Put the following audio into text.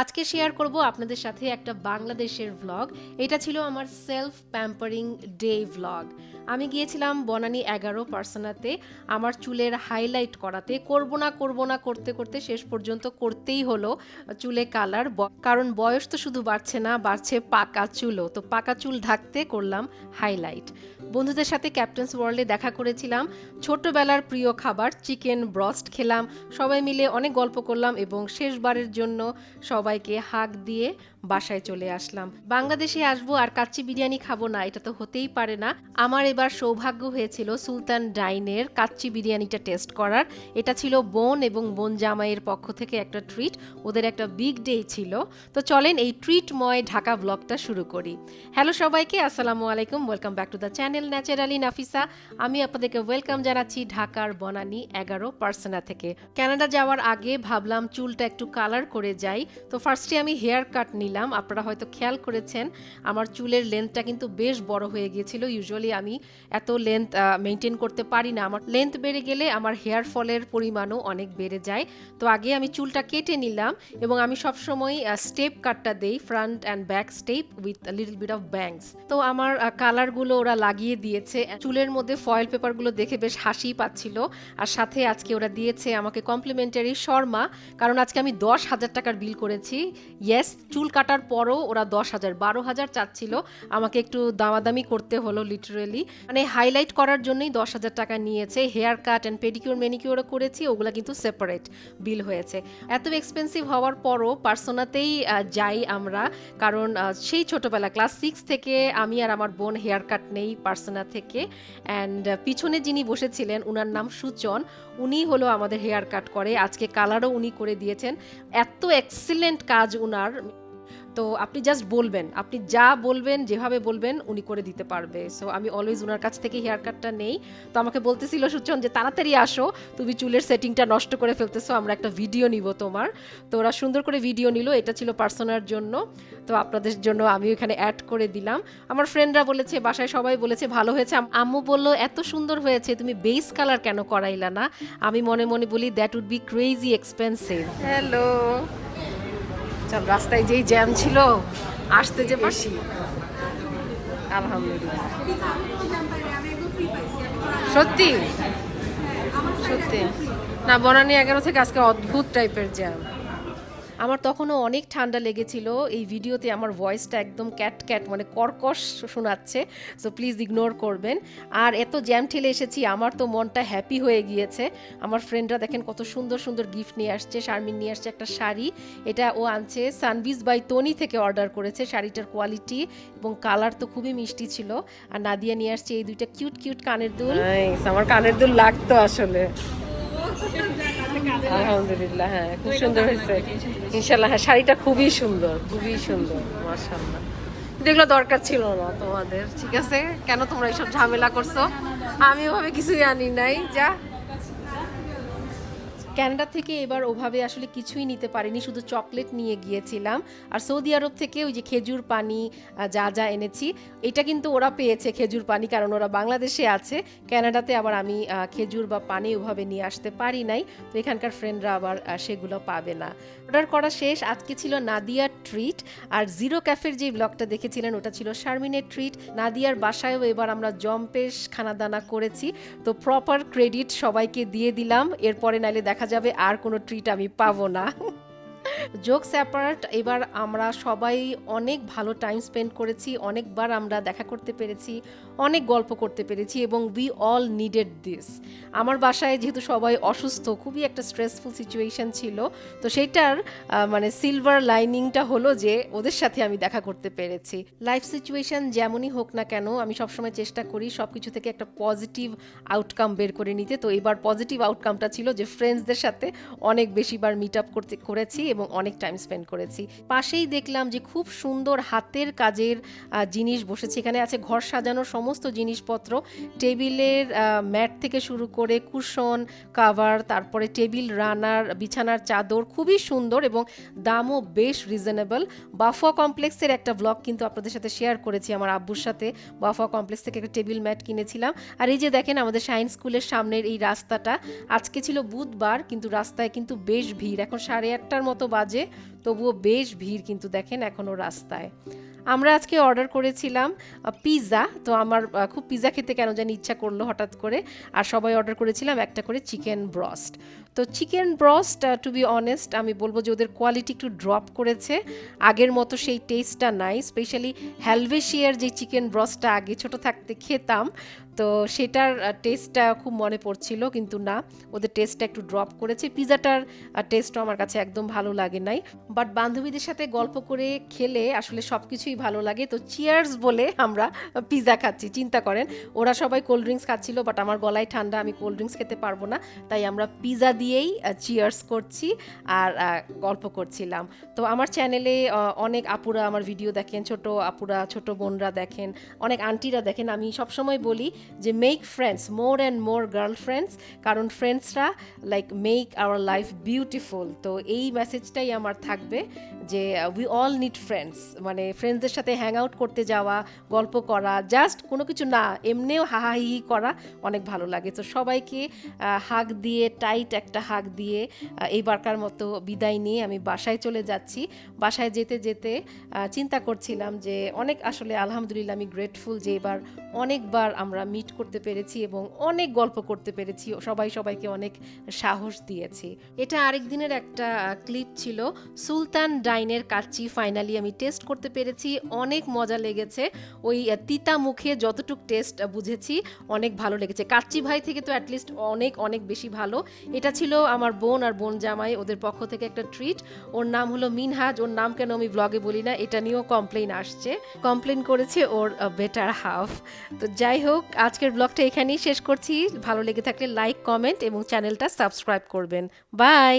আজকে শেয়ার করব আপনাদের সাথে একটা বাংলাদেশের ভ্লগ এটা ছিল আমার সেলফ প্যাম্পারিং ডে ভ্লগ আমি গিয়েছিলাম বনানী এগারো পার্সোনাতে, আমার চুলের হাইলাইট করাতে। করব না করব না, করতে করতে শেষ পর্যন্ত করতেই হলো চুলে কালার কারণ বয়স তো শুধু বাড়ছে না, বাড়ছে পাকা চুলও। তো পাকা চুল ঢাকতে করলাম হাইলাইট বন্ধুদের সাথে ক্যাপ্টেন্স ওয়ার্ল্ডে দেখা করেছিলাম। ছোটবেলার প্রিয় খাবার চিকেন ব্রস্ট খেলাম। সবাই মিলে অনেক গল্প করলাম এবং শেষবারের জন্য সবাইকে হাক দিয়ে বাসায় চলে আসলাম। বাংলাদেশে আসব আর কাচ্চি বিরিয়ানি খাব না, এটা তো হতেই পারে না। আমার এবার সৌভাগ্য হয়েছিল সুলতান ডাইনের কাচ্চি বিরিয়ানিটা টেস্ট করার। এটা ছিল বোন এবং বোন জামাইয়ের পক্ষ থেকে একটা ট্রিট, ওদের একটা বিগ ডে ছিল। তো চলেন এই ট্রিটময় ঢাকা ব্লগটা শুরু করি। হ্যালো সবাইকে, আসসালামু আলাইকুম, welcome back to the channel naturally Nafisa. আমি আপনাদেরকে ওয়েলকাম জানাচ্ছি ঢাকার বনানী এগারো পার্সোনা থেকে। কানাডা যাওয়ার আগে ভাবলাম চুলটা একটু কালার করে যাই। তো ফার্স্টে আমি হেয়ার কাট নিলাম। আপনারা হয়তো খেয়াল করেছেন, আমার চুলের লেন্থটা কিন্তু বেশ বড় হয়ে গিয়েছিল। ইউজুয়ালি আমি এত লেন্থ মেনটেন করতে পারি না। আমার লেন্থ বেড়ে গেলে আমার হেয়ার ফলের পরিমাণও অনেক বেড়ে যায়। তো আগে আমি চুলটা কেটে নিলাম এবং আমি সবসময় স্টেপ কাটটা দেই front and back step with little bit of bangs তো আমার কালারগুলো ওরা লাগিয়ে দিয়েছে। চুলের মধ্যে ফয়েল পেপারগুলো দেখে বেশ হাসি পাচ্ছিল। আর সাথে আজকে ওরা দিয়েছে আমাকে কমপ্লিমেন্টারি শর্মা। কারণ আজকে আমি দশ হাজার টাকার বিল করেছি। ইয়েস চুল কাটার পরও ওরা দশ হাজার, বারো হাজার চাচ্ছিল। আমাকে একটু দামাদামি করতে হলো লিটারেলি মানে হাইলাইট করার জন্যই দশ হাজার টাকা নিয়েছে। হেয়ার কাট অ্যান্ড পেডিকিউর মেনিকিউরও করেছি, ওগুলো কিন্তু সেপারেট বিল হয়েছে। এত এক্সপেন্সিভ হওয়ার পরও পার্সোনাতেই যাই আমরা। কারণ সেই ছোটবেলা ক্লাস সিক্স থেকে আমি আর আমার বোন হেয়ার কাট নেই পার্সোনা থেকে। অ্যান্ড পিছনে যিনি বসেছিলেন, উনার নাম সুচন উনি হলো আমাদের হেয়ার কাট করে। আজকে কালারও উনি করে দিয়েছেন। এত এক্সিলেন্ট কাজ উনার। তো আপনি জাস্ট বলবেন। আপনি যা বলবেন, যেভাবে বলবেন, উনি করে দিতে পারবে। সো আমি অলওয়েজ ওনার কাছ থেকে হেয়ার কাটটা নেই। তো আমাকে বলতেছিল, সুচন, যে তাড়াতাড়ি আসো। তুমি চুলের সেটিংটা নষ্ট করে ফেলতেছো, আমরা একটা ভিডিও নিব তোমার। তো ওরা সুন্দর করে ভিডিও নিল, এটা ছিল পার্সোনার জন্য। তো আপনাদের জন্য আমি ওখানে অ্যাড করে দিলাম। আমার ফ্রেন্ডরা বলেছে, বাসায় সবাই বলেছে, ভালো হয়েছে। আম- আম্মু বলল, এত সুন্দর হয়েছে, তুমি বেস কালার কেন করাইলা না? আমি মনে মনে বলি that would be crazy expensive hello চল, রাস্তায় যেই জ্যাম ছিল, আসতে যে বেশি আলহামদুলিল্লাহ। সত্যি? সত্যি। না, বনানি এগারো থেকে আজকে অদ্ভুত টাইপের জ্যাম। আমার তখনও অনেক ঠান্ডা লেগেছিল। এই ভিডিওতে আমার ভয়েসটা একদম ক্যাট ক্যাট মানে কর্কশ শোনাচ্ছে সো প্লিজ ইগনোর করবেন। আর এত জ্যাম ঠেলে এসেছি, আমার তো মনটা হ্যাপি হয়ে গিয়েছে। আমার ফ্রেন্ডরা দেখেন কত সুন্দর সুন্দর গিফট নিয়ে আসছে, শারমিন নিয়ে আসছে একটা শাড়ি। এটা ও আনছে সানভিজ বাই তনি থেকে অর্ডার করেছে, শাড়িটার কোয়ালিটি এবং কালার তো খুবই মিষ্টি ছিল। আর নাদিয়া নিয়ে আসছে এই দুইটা কিউট কিউট কানের দুল। আমার কানের দুল লাগতো আসলে। আলহামদুলিল্লাহ হ্যাঁ খুব সুন্দর হয়েছে। ইনশাল্লাহ হ্যাঁ শাড়িটা খুবই সুন্দর খুবই সুন্দর মার্শাল্লাহ এগুলো দরকার ছিল না তোমাদের, ঠিক আছে? কেন তোমরা এইসব ঝামেলা করছ? আমি ওভাবে কিছুই আনি নাই, যা। ক্যানাডা থেকে এবার ওভাবে আসলে কিছুই নিতে পারিনি, শুধু চকলেট নিয়ে গিয়েছিলাম। আর সৌদি আরব থেকে ওই যে খেজুর পানি যা যা এনেছি, এটা কিন্তু ওরা পেয়েছে খেজুর পানি, কারণ ওরা বাংলাদেশে আছে। ক্যানাডাতে আবার আমি খেজুর বা পানি ওভাবে নিয়ে আসতে পারি নাই। তো এখানকার ফ্রেন্ডরা আবার সেগুলো পাবে না। অর্ডার করা শেষ, আজকে ছিল নাদিয়ার ট্রিট আর জিরো ক্যাফের যে ব্লগটা দেখেছিলেন, ওটা ছিল শারমিনের ট্রিট নাদিয়ার বাসায়ও এবার আমরা জম্পেশ, খানাদানা করেছি। তো প্রপার ক্রেডিট সবাইকে দিয়ে দিলাম। এরপরে নাইলে দেখা যাবে আর কোনো ট্রিট আমি পাবো না। জোকস অ্যাপার্ট এবার আমরা সবাই অনেক ভালো টাইম স্পেন্ড করেছি অনেকবার আমরা দেখা করতে পেরেছি অনেক গল্প করতে পেরেছি এবং উই অল নিডেড দিস আমার বাসায় যেহেতু সবাই অসুস্থ খুবই একটা স্ট্রেসফুল সিচুয়েশন ছিল তো সেইটার আহ, মানে সিলভার লাইনিংটা হলো যে ওদের সাথে আমি দেখা করতে পেরেছি। লাইফ সিচুয়েশন যেমনই হোক না কেন আমি সবসময় চেষ্টা করি সব কিছু থেকে একটা পজিটিভ আউটকাম বের করে নিতে তো এবার পজিটিভ আউটকামটা ছিল যে ফ্রেন্ডসদের সাথে অনেক বেশিবার মিট আপ করতে করেছি এবং অনেক টাইম স্পেন্ড করেছি। পাশেই দেখলাম যে খুব সুন্দর হাতের কাজের জিনিস বসেছে। এখানে আছে ঘর সাজানোর সমস্ত জিনিসপত্র। টেবিলের ম্যাট থেকে শুরু করে কুশন কাভার তারপরে টেবিল, রানার, বিছানার চাদর খুবই সুন্দর এবং দামও বেশ রিজনেবল বাফা কমপ্লেক্সের একটা ব্লগ কিন্তু আপনাদের সাথে শেয়ার করেছি আমার আব্বুর সাথে। বাফা কমপ্লেক্স থেকে একটা টেবিল, ম্যাট কিনেছিলাম। আর এই যে দেখেন আমাদের সায়েন্স স্কুলের সামনের এই রাস্তাটা, আজকে ছিল বুধবার, কিন্তু রাস্তায় কিন্তু বেশ ভিড়। এখন সাড়ে আটটার মতো বাজে। তবুও বেশ ভিড় কিন্তু দেখেন এখনও রাস্তায়। আমরা আজকে অর্ডার করেছিলাম পিৎজা তো আমার খুব পিৎজা খেতে কেন জানি ইচ্ছা করল হঠাৎ করে। আর সবাই অর্ডার করেছিলাম একটা করে চিকেন ব্রস্ট তো chicken broast to be honest আমি বলব যে ওদের কোয়ালিটি একটু ড্রপ করেছে। আগের মতো সেই টেস্টটা নাই স্পেশালি হ্যালভেশিয়ার যে চিকেন ব্রস্টটা আগে ছোট থাকতে খেতাম তো সেটার টেস্টটা খুব মনে পড়ছিল, কিন্তু না, ওদের টেস্টটা একটু ড্রপ করেছে। পিৎজাটার টেস্টও আমার কাছে একদম ভালো লাগে নাই। বাট বান্ধবীদের সাথে গল্প করে খেলে আসলে সব কিছুই ভালো লাগে। তো চিয়ার্স বলে আমরা পিৎজা খাচ্ছি, চিন্তা করেন। ওরা সবাই কোল্ড ড্রিঙ্কস খাচ্ছিল বাট আমার গলায় ঠান্ডা, আমি কোল্ড ড্রিঙ্কস খেতে পারব না। তাই আমরা পিৎজা দিয়েই চিয়ার্স করছি আর গল্প করছিলাম। তো আমার চ্যানেলে অনেক আপুরা আমার ভিডিও দেখেন, ছোট আপুরা, ছোট বোনরা দেখেন, অনেক আন্টিরা দেখেন। আমি সবসময় বলি যে make friends more and more girlfriends কারণ ফ্রেন্ডসরা like make our life beautiful তো এই মেসেজটাই আমার থাকবে যে উই অল নিড ফ্রেন্ডস মানে ফ্রেন্ডসদের সাথে হ্যাং আউট করতে যাওয়া গল্প করা জাস্ট কোনো কিছু না এমনিও হাহাহি করা অনেক ভালো লাগে। তো সবাইকে হাক দিয়ে টাইট একটা হাক দিয়ে আহ, এইবারকার মতো বিদায় নিয়ে আমি বাসায় চলে যাচ্ছি। বাসায় যেতে যেতে চিন্তা করছিলাম যে অনেক আসলে আলহামদুলিল্লাহ আমি গ্রেটফুল যে এবার অনেকবার আমরা মিট করতে পেরেছি এবং অনেক গল্প করতে পেরেছি। সবাই সবাইকে অনেক সাহস দিয়েছি। এটা আরেক দিনের একটা ক্লিপ ছিল। সুলতান ডাইনের কাচ্চি ফাইনালি আমি টেস্ট করতে পেরেছি। অনেক মজা লেগেছে। ওই তিতা মুখে যতটুক টেস্ট বুঝেছি, অনেক ভালো লেগেছে। কাচ্চি ভাই থেকে তো অ্যাটলিস্ট অনেক অনেক বেশি ভালো। এটা ছিল আমার বোন আর বোন জামাই, ওদের পক্ষ থেকে একটা ট্রিট ওর নাম হলো মিনহাজ। ওর নাম কেন আমি ব্লগে বলি না, এটা নিয়েও কমপ্লেন আসছে। কমপ্লেন করেছে ওর বেটার হাফ তো যাই হোক আজকের ব্লগটা এখানেই শেষ করছি। ভালো লেগে থাকলে লাইক কমেন্ট এবং চ্যানেলটা সাবস্ক্রাইব করবেন। বাই